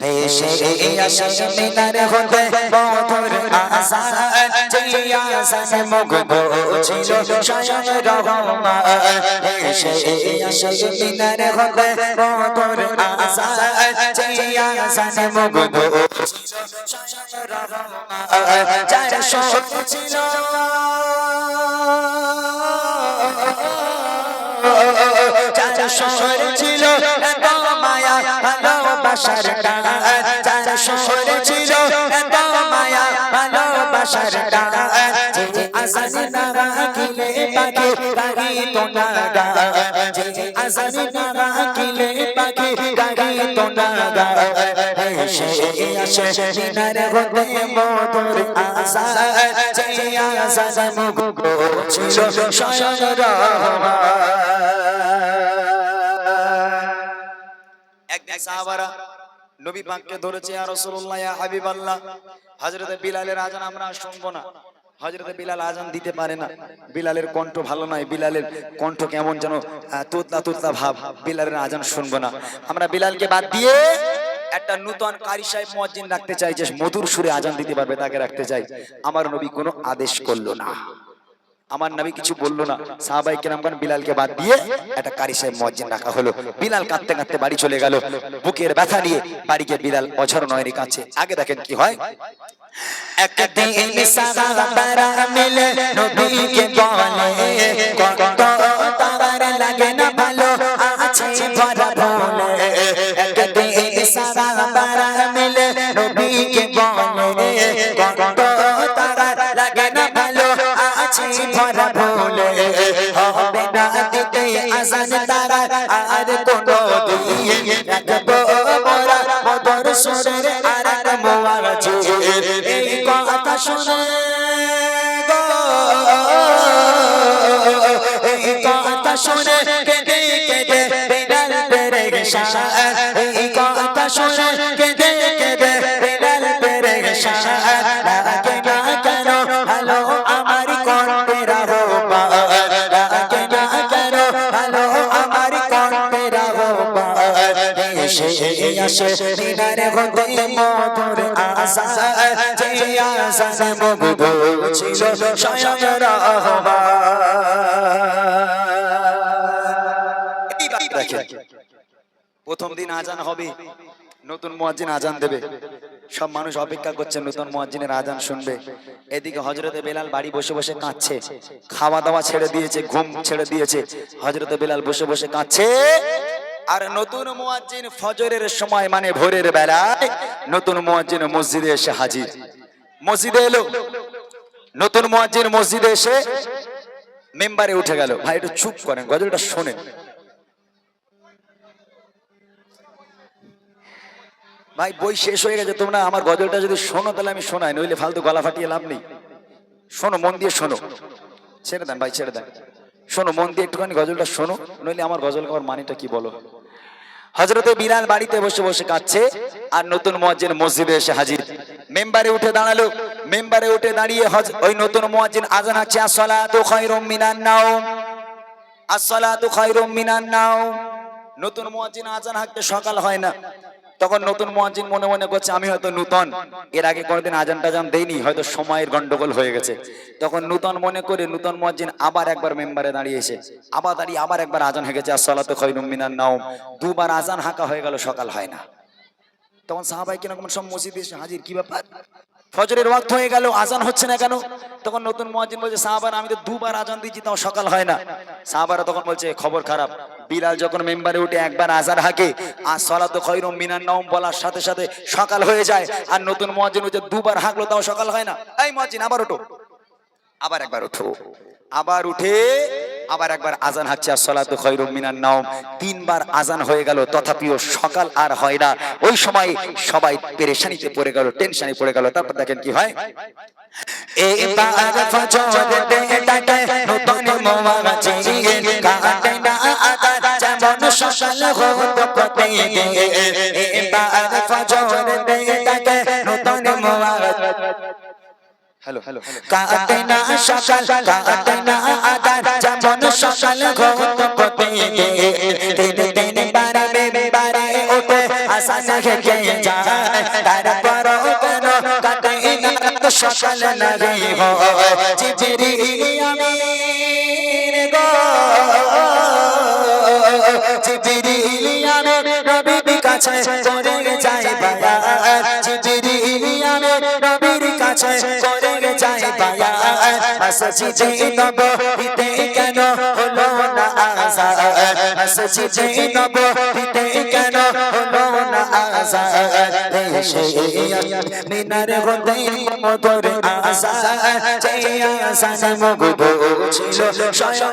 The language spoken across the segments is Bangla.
দেশে আসে মিনার হতে বধুর আসান জিয়া সাসে মুগ্ধ ছিল স্বয়ং রহমান দেশে আসে মিনার হতে বধুর আসান জিয়া সাসে মুগ্ধ ছিল স্বয়ং রহমান যার শোক ছিল যার শহর ছিল ভালোবাসার টান যার শহর ছিল এত মায়া ভালোবাসার টান। যে আসানি নারা কিলে পাখি গাড়ি তো যে আসানি নারা কিলে পাখি গাড়ি তো আসে মিনার হতে মধুর আশা যে আশা মুখ ছিল স্বয়ং রহমান। একদিন সাহাবারা নবী পাককে ধরেছে আর বিলালের আমরা শুনব না। বিলাল দিতে পারে না। বিলালের কণ্ঠ ভালো নয়, বিলালের কণ্ঠ কেমন যেন তোতলা তোতলা ভাব। বিলালের আজান শুনব না। আমরা বিলালকে বাদ দিয়ে একটা নূতন কারি সাহেব মুয়াজ্জিন রাখতে চাই, যে মধুর সুরে আজান দিতে পারবে, তাকে রাখতে চাই। আমার নবী কোনো আদেশ করল না। আমার নবী কিছু বলল না। সাহাবাই কেরামগান বিলালকে বাদ দিয়ে একটা কারি সাহেব মজ্জিন রাখা হলো। বিলাল কাঁদতে কাঁদতে বাড়ি চলে গেল। বুকের ব্যথা নিয়ে বাড়ি গিয়ে বিলাল অঝর নয়নি কাছে। আগে দেখেন কি হয়? একদিন সাহাবারা মিলে নবীকে বলে আজান তারা আর কোনো দিন রাখব মোরা মদর সুরের আর মোয়াজি এই কথা শুনে গো এই কথা শুনে কেঁদে কেঁদে বেড়াল পেরে গেসা এই কথা শুনে কেঁদে প্রথম দিন আজান হবে, নতুন মুয়াজ্জিন আজান দেবে। সব মানুষ অপেক্ষা করছে, নতুন মুয়াজ্জিনের আজান শুনবে। এদিকে হজরতে বেলাল বাড়ি বসে বসে কাঁদছে। খাওয়া দাওয়া ছেড়ে দিয়েছে, ঘুম ছেড়ে দিয়েছে। হজরতে বেলাল বসে বসে কাঁদছে। আর নতুন মুয়াজ্জিন ফজরের সময় মানে ভোরের বেলায় নতুন মুয়াজ্জিন মসজিদে এসে হাজির। মসজিদে এলো। নতুন মুয়াজ্জিন মসজিদে এসে মেম্বারে উঠে গেল। ভাই, একটু চুপ করেন, গজলটা শোনেন। ভাই, বই শেষ হয়ে গেছে, তোমরা আমার গজলটা যদি শোনো, তাহলে আমি শোনাই, নইলে ফালতু গলা ফাটিয়ে লাভ নেই। শোনো, মন দিয়ে শোনো। ছেড়ে দেন ভাই, ছেড়ে দেন। শোনো, মন দিয়ে একটুখানি গজলটা শোনো, নইলে আমার গজল আমার মানিটা কি বলো? হজরতে বিলাল বাড়িতে বসে বসে কাচ্ছে আর নতুন মুয়াজ্জিন মসজিদে এসে হাজির। মেম্বারে উঠে দাঁড়াল। মেম্বারে উঠে দাঁড়িয়ে হজ ওই নতুন মুয়াজ্জিন আজান আছে আসসালাতু খায়রুম মিনান নাওম। আসসালাতু খায়রুম মিনান নাও নতুন মুয়াজ্জিন আজান হাঁকতে সকাল হয় না। তখন নতুন মোয়াজিন মনে মনে করছে, আমি হয়তো নূতন। এর আগে কোনোদিন আজান টাজান দেইনি, হয়তো সময়ের গন্ডগোল হয়ে গেছে। তখন নূতন মনে করে নূতন মোয়াজিন আবার একবার মেম্বারে দাঁড়িয়েছে আবার দাঁড়িয়ে আবার একবার আজান হয়ে গেছে, আসসালাতু খায়রুম মিনান নাওম। দুবার আজান হাঁকা হয়ে গেল, সকাল হয় না। তখন সাহাবাই কীরকম সব মসজিদে হাজির, কি ব্যাপার? ফজরের ওয়াক্ত হয়ে গেল, আজান হচ্ছে না কেন? তখন নতুন মুয়াজ্জিন বলছে, সাহাবার, আমি তো দুবার আজান দিয়েছি, তাও সকাল হয় না। সাহাবারা তখন বলছে, খবর খারাপ। বিলাল যখন মেম্বারে উঠে একবার আজান হাঁকে, আর সলাত খৈরম মিনার নম বলার সাথে সাথে সকাল হয়ে যায়, আর নতুন মুয়াজ্জিন হচ্ছে দুবার হাঁকলো, তাও সকাল হয় না। এই মুয়াজ্জিন, আবার ওঠো। আবার একবার ওঠো। আবার উঠে আবার একবার আজান হাঁকছে আর সলাত খৈরুম মিনার নাম তিনবার আজান হয়ে গেল, তথাপিও সকাল আর হয় না। ওই সময় সবাই পেরেশানিতে পড়ে গেল, টেনশনে পড়ে গেল। তারপর দেখেন কি হয়? কাটে হ্যালো হ্যালো কাটে না সকাল কাটে না আদার যেমন সকাল হতো প্রতিদিন দিন দিন বারে বারে ওঠে আশা থেকে যায়। তারপর কেন কাটে না সকাল না রে হয় জিবরিল গো। জিবরিল আমিন নবীর কাছে করে যায় বায়াত জিবরিল আমিন নবীর কাছে বায়াত মসজিদে নববীতে কেন হলো না আযান মসজিদে নববীতে কেন হলো না আযান মিনার হতে মধুর আযান সেই আযান মুগ্ধ ছিল স্বয়ং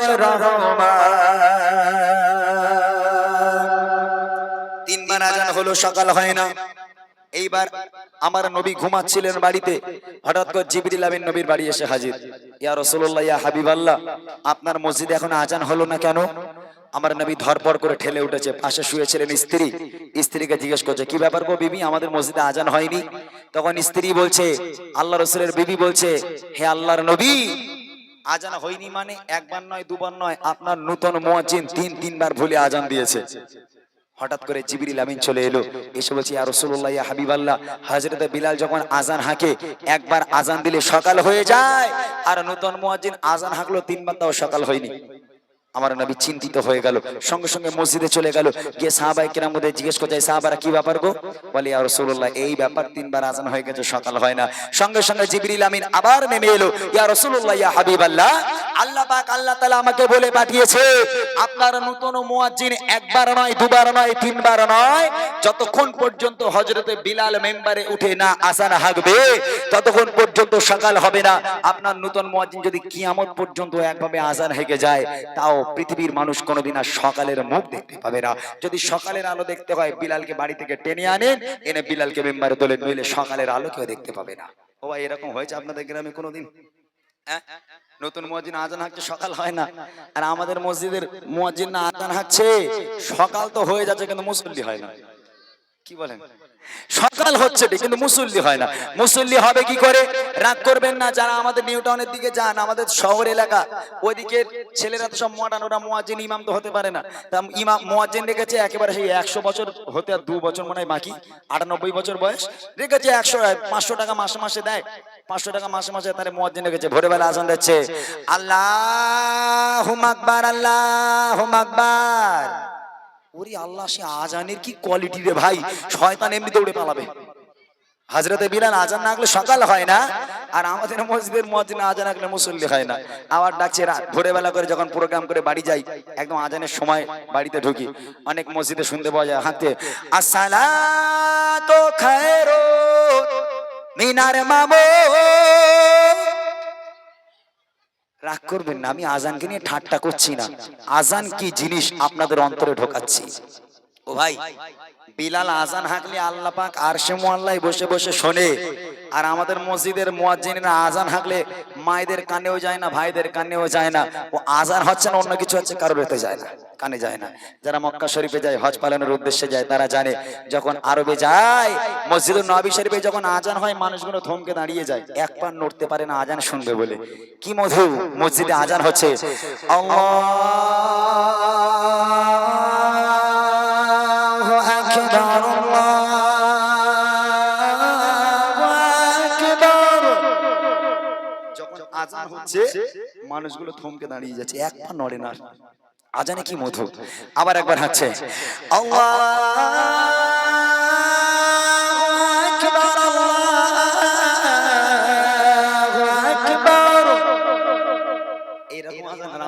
তিনবার আজান হলো, সকাল হয় না। এইবার আমার নবী ঘুমাচ্ছিলেন বাড়িতে। হঠাৎ করে জিবরিল নবীর বাড়ি এসে হাজির। ইয়া রাসূলুল্লাহ, ইয়া হাবিবাল্লাহ, আপনার মসজিদে এখন আজান হলো না কেন? আমার নবী ধরপড় করে ঠেলে উঠেছে, পাশে শুয়েছিলেন স্ত্রী। স্ত্রীকে জিজ্ঞেস করছে, কি ব্যাপার গো বিবি, আমাদের মসজিদে আজান হয়নি? তখন স্ত্রী বলছে, আল্লাহ রসুলের বিবি বলছে, হে আল্লাহর নবী, আজান হয়নি মানে একবার নয়, দুবার নয়, আপনার নূতন মুয়াজ্জিন তিন তিনবার ভুলে আজান দিয়েছে। হঠাৎ করে জিবরিল আমিন চলে এলো। এসে বলছি আর রাসূলুল্লাহ ইয়া হাবিবাল্লাহ। হযরত বিলাল যখন আজান হাঁকে একবার আজান দিলে সকাল হয়ে যায় আর নতুন মুয়াজ্জিন আজান হাঁকলো তিনবার তাও সকাল হয়নি। আমার নবী চিন্তিত হয়ে গেল। সঙ্গে সঙ্গে মসজিদে চলে গেল। গিয়ে সাহাবাই কিরাম মধ্যে জিজ্ঞেস করছে সাহাবারা কি ব্যাপার গো? বলে, ইয়া রাসূলুল্লাহ, এই ব্যাপার তিনবার আজান হয়ে গেছে, সকাল হয় না। সঙ্গে সঙ্গে জিবরিল আমিন আবার নেমে এলো, ইয়া রাসূলুল্লাহ, ইয়া হাবিবাল্লাহ, আল্লাহ আল্লাহ পাক আল্লাহ তাআলা আমাকে বলে পাঠিয়েছে, আপনার নতুন মুয়াজ্জিন একবার নয়, দুবার নয়, তিনবার নয়, যতক্ষণ পর্যন্ত হজরতে বিলাল মেম্বারে উঠে না আসান হাঁকবে, ততক্ষণ পর্যন্ত সকাল হবে না। আপনার নতুন মুয়াজ্জিন যদি কিয়ামত পর্যন্ত একভাবে আজান হেগে যায়, তাও পৃথিবীর মানুষ কোনোদিন আর সকালের মুখ দেখতে পাবে না। যদি সকালের আলো দেখতে হয়, বিলালকে বাড়ি থেকে টেনে আনেন এনে বিলালকে মেম্বারে তোলেন নইলে সকালের আলো কেউ দেখতে পাবে না। ও ভাই, এরকম হয়েছে আপনাদের গ্রামে কোনোদিন? নতুন মসজিদ আজান হাঁকছে, সকাল হয় না। আর আমাদের মসজিদের মসজিদ না আজান হাঁকছে, সকাল তো হয়ে যাচ্ছে, কিন্তু মুসল্লি হয় না। কি বলেন? সকাল হচ্ছে ঠিক, কিন্তু মুসল্লি হয় না। মুসল্লি হবে কি করে? রাগ করবেন না যারা আমাদের নিউ টাউনের দিকে যান আমাদের শহর এলাকা ওইদিকে ছেলেরা তো সব মডার্ন ওরা মুয়াজ্জিন ইমাম তো হতে পারে না। তা ইমাম মুয়াজ্জিন রেখেছে একেবারে সেই একশো বছর হতে আর দু বছর মনে হয় বাকি আটানব্বই বছর বয়স। রেখেছে একশো পাঁচশো টাকা মাসে মাসে দেয়। পাঁচশো টাকা মাসে মাসে তারে মুয়াজ্জিন রেখেছে। ভোরবেলা আজান দিচ্ছে। আল্লাহ আকবার আল্লাহ আকবার। ওরে আল্লাহ, সে আজানের কি কোয়ালিটি রে ভাই? শয়তান এমনি দৌড়ে পালাবে। হাজরতে বিলাল আজান না আগলে সকাল হয় না, আর আমাদের মসজিদের মসজিদ আজান আগলে মুসল্লি হয় না। আবার ডাকছে রাত, ভোরবেলা করে যখন প্রোগ্রাম করে বাড়ি যাই, একদম আজানের সময় বাড়িতে ঢুকি। অনেক মসজিদে শুনতে পাওয়া যায় হাতে আসসালাতু খায়রুন মিনার মামু রাগ করবেন না, আমি আজানকে নিয়ে ঠাট্টা করছি না। আজান কি জিনিস আপনাদের অন্তরে ঢোকাচ্ছি? ও ভাই, বিলাল আজান হাঁকলে আল্লাহ পাক আর সে মোয়াল্লাই বসে বসে শোনে। আর আমাদের মসজিদের মুয়াজ্জিনেরা আজান হাঁকলে মায়েদের কানেও যায় না, ভাইদের কানেও যায় না। ও আজান হচ্ছে না, অন্য কিছু হচ্ছে, কারোর এতে যায় না, কানে যায় না। যারা মক্কা শরীফে যায়, হজ পালনের উদ্দেশ্যে যায়, তারা জানে, যখন আরবে যায় মসজিদুল নবী শরীফে যখন আজান হয়, মানুষগুলো থমকে দাঁড়িয়ে যায়। এক পা নড়তে পারে না, আজান শুনবে বলে। কি মধু, মসজিদে আজান হচ্ছে। হচ্ছে মানুষগুলো থমকে দাঁড়িয়ে যাচ্ছে, এক পা নড়ে না। আজানে কি মধু? আবার একবার হাঁটছে।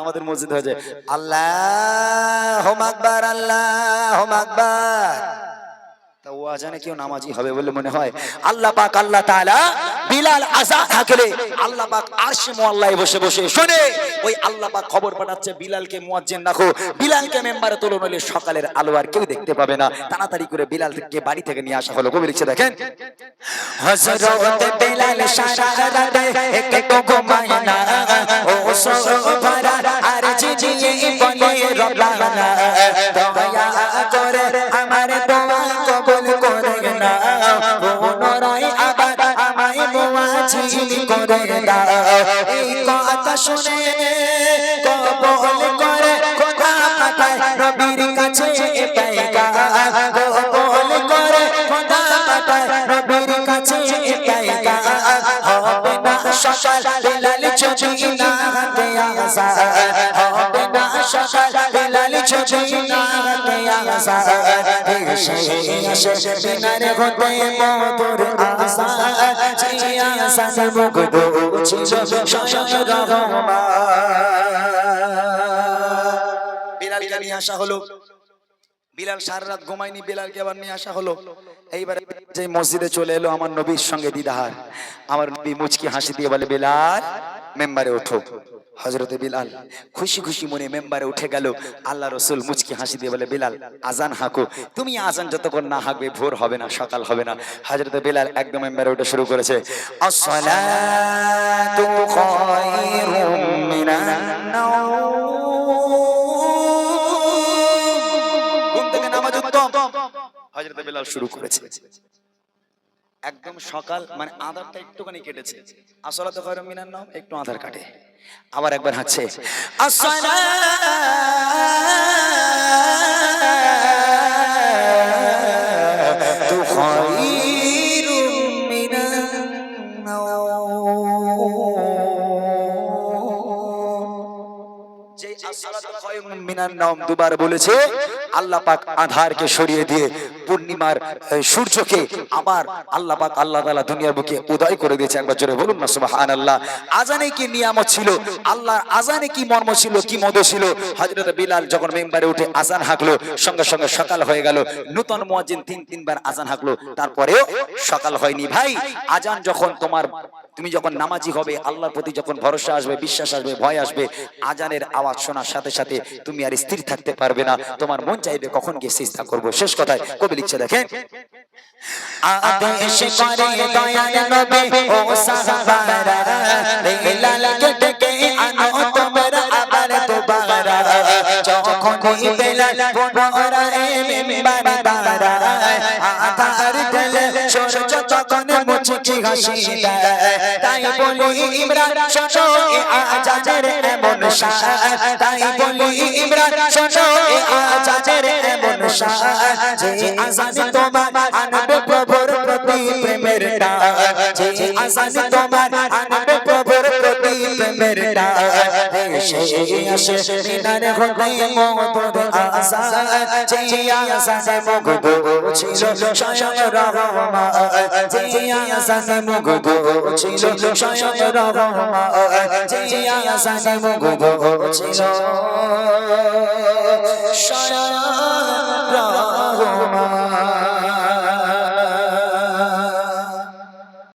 আমাদের মসজিদ হয়ে যায়। আল্লাহ আকবার আল্লাহ আকবার। তা ও আজানে কেউ নামাজি হবে বলে মনে হয়। আল্লাহ পাক, আল্লাহ তাআলা বিলাল আজাদ হাকলে আল্লাহ পাক আরশে মোয়াল্লায় বসে বসে শুনে। ওই আল্লাহ পাক খবর পাঠাচ্ছে, বিলালকে মুয়াজ্জিন রাখো। বিলালকে মেম্বারে তোলো, নইলে সকালের আলো আর কেউ দেখতে পাবে না। তাড়াতাড়ি করে বিলালকে বাড়ি থেকে নিয়ে আসা হলো। কবি লিখছে, দেখেন। হযরত বিলাল সারা রাতে একটু ঘুমায় না ও সোফারা আর জিজিয়ে বলে রব্বানা। দয়া করে শুনে কবুল করে খোদা পাঠায় নবীর কাছে পাইগা কবুল করে খোদা পাঠায় নবীর কাছে এটাই হবে না সকাল বেলাল যদি না হবে না সকাল বেলাল যদি না হাতে আসা বিলাল সারা রাত ঘুমায়নি, বিলালকে আবার নিয়ে আসা হলো। এইবারে যে মসজিদে চলে এলো আমার নবীর সঙ্গে দিদাহার। আমার নবী মুচকি হাসি দিয়ে বলে, বিলাল মেম্বারে ওঠো। হজরতে বিলাল খুশি খুশি মনে মেম্বারে উঠে গেল। আল্লাহ রসুল মুচকি হাসি দিয়ে বলে, বিলাল, আজান হাঁকো। তুমি আজান যতক্ষণ না হাঁকবে, ভোর হবে না, সকাল হবে না। হজরতে বিলাল একদম মেম্বারে উঠে শুরু করেছে হজরত বেলাল শুরু করেছে। একদম সকাল মানে আধারটা একটুখানি কেটেছে। আসলে তো মিনান নাম একটু আধার কাটে। আবার একবার হাঁটছে। মিনান নাওম দুবার বলেছে, আল্লাহ পাক আধারকে সরিয়ে দিয়ে পূর্ণিমার সূর্যকে আবার আল্লাহ পাক আল্লাহ তাআলা দুনিয়ার বুকে উদয় করে দিয়েছে। একবার জোরে বলুন না, সুবহানাল্লাহ। আজানে কি নিয়ামত ছিল? আল্লাহর আজানে কি মর্ম ছিল, কি মদ ছিল? হযরত বিলাল যখন মেম্বারে উঠে আজান হাঁকলো, সঙ্গে সঙ্গে সকাল হয়ে গেল। নূতন মুয়াজ্জিন তিন তিনবার আজান হাঁকলো। তারপরেও সকাল হয়নি। ভাই, আজান যখন তোমার তুমি যখন নামাজি হবে, আল্লাহর প্রতি যখন ভরসা আসবে, বিশ্বাস আসবে, ভয় আসবে, আজানের আওয়াজ শোনার সাথে সাথে তুমি আর স্থির থাকতে পারবে না। তোমার মন চাইবে কখন গিয়ে সিজদা করব। শেষ কথায় কবি লিখছে, দেখেন যখন সূর্য তখন মুচকি হাসি দেয় তাই বলি, ইমরান, শোনো, এ আজাজের এমন শাহ তাই বলি, ইমরান, শোনো, এ আজাজের এমন শাহ যে আজান তোমার আনবে প্রভুর প্রতি প্রেমের ডাক যে আজান তোমার আনবে প্রভুর প্রতি প্রেমের ডাক এসে আসে মিনারে হতে মধুর আশা যে আজান মুগ্ধ ছিল স্বয়ং রহমান যে আজান মুগ্ধ ছিল স্বয়ং রহমান যে আজান মুগ্ধ ছিল স্বয়ং রহমান।